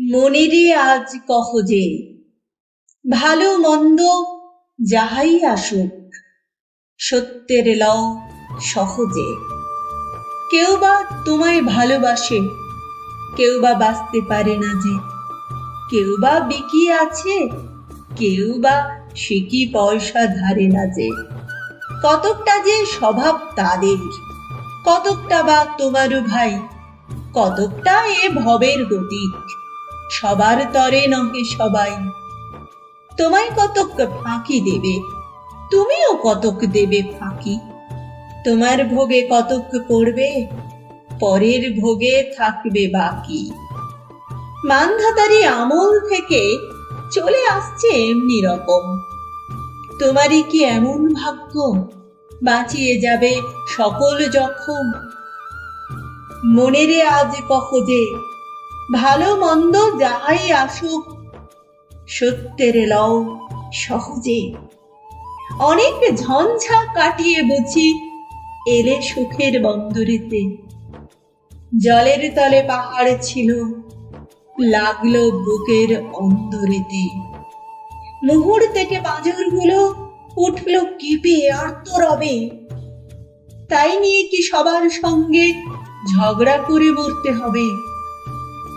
মনেরে আজ কহ যে, ভালো মন্দ যাহাই আসুক, সত্যের লও সহজে। কেউ বা তোমায় ভালোবাসে, কেউ বা বাঁচতে পারে না যে। কেউ বা বিকি আছে, কেউ বা সিকি পয়সা ধারে না যে। কতকটা যে স্বভাব তাদের, কতকটা বা তোমারও ভাই, কতকটা এ ভবের গতিক সবার তরে নহে সবাই। তোমায় কতক ফাঁকি দেবে, তুমিও কতক দেবে ফাঁকি। তোমার ভোগে কতক পড়বে, পরের ভোগে থাকবে বাকি। মানধাতারি আমল থেকে চলে আসছে এমনি রকম। তোমারই কি এমন ভাগ্য, বাঁচিয়ে যাবে সকল জখম? মনেরে আজ কহ যে ভালো মন্দ যাহাই আসুক, সত্যের লও সহজে। অনেক ঝঞ্ঝা কাটিয়ে বুঝি এলে সুখের বন্দরেতে। জলের তলে পাহাড় ছিল, লাগল বুকের অন্দরেতে। মুহুর থেকে পাঁজরগুলো উঠল কেঁপে আর্তরবে। তাই নিয়ে কি সবার সঙ্গে ঝগড়া করে মরতে হবে?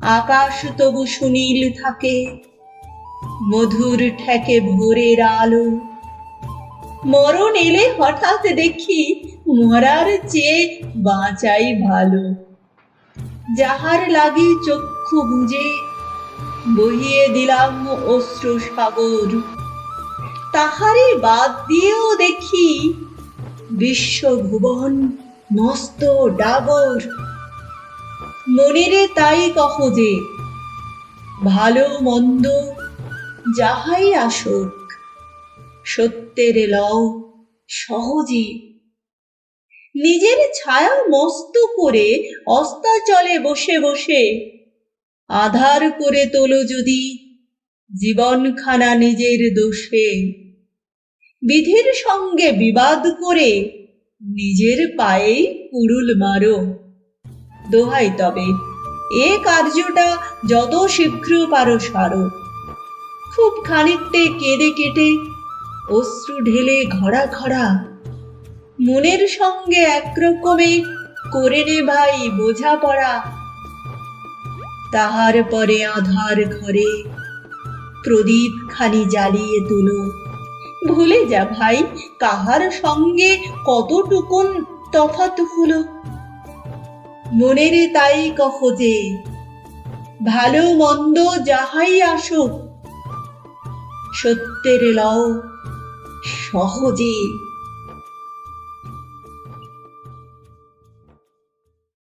আকাশ তবু সুনীল থাকে, মধুর ঠেকে ভোরের আলো। মরণ এলে হঠাৎ দেখি মরার চেয়ে বাঁচাই ভালো। যাহার লাগি চক্ষু বুঝে বহিয়ে দিলাম অশ্রু সাগর। তাহারে বাদ দিয়েও দেখি বিশ্বভুবন মস্ত ডাগর। মনেরে তাই কহ যে, ভালো মন্দ যাহাই আসুক, সত্যের লও সহজে। নিজের ছায়া মস্ত করে অস্তাচলে বসে বসে আধার করে তোলো যদি জীবনখানা নিজের দোষে। বিধির সঙ্গে বিবাদ করে নিজের পায়ে কুড়ুল মারো। দোহাই তবে। এ কার্যটা যত শীঘ্র পারো সারো। খুব খানিকটে কেঁদে কেটে অশ্রু ঢেলে ঘড়া ঘড়া। মনের সঙ্গে একরকমে করে নে ভাই বোঝাপড়া। তাহার পরে আধার ঘরে প্রদীপ খানি জ্বালিয়ে তুলো। ভুলে যা ভাই, কাহার সঙ্গে কতটুকুন তফাত হলো? মনেরে তাই কহ যে ভালো মন্দ যাহাই আসুক সত্যের লও সহজে।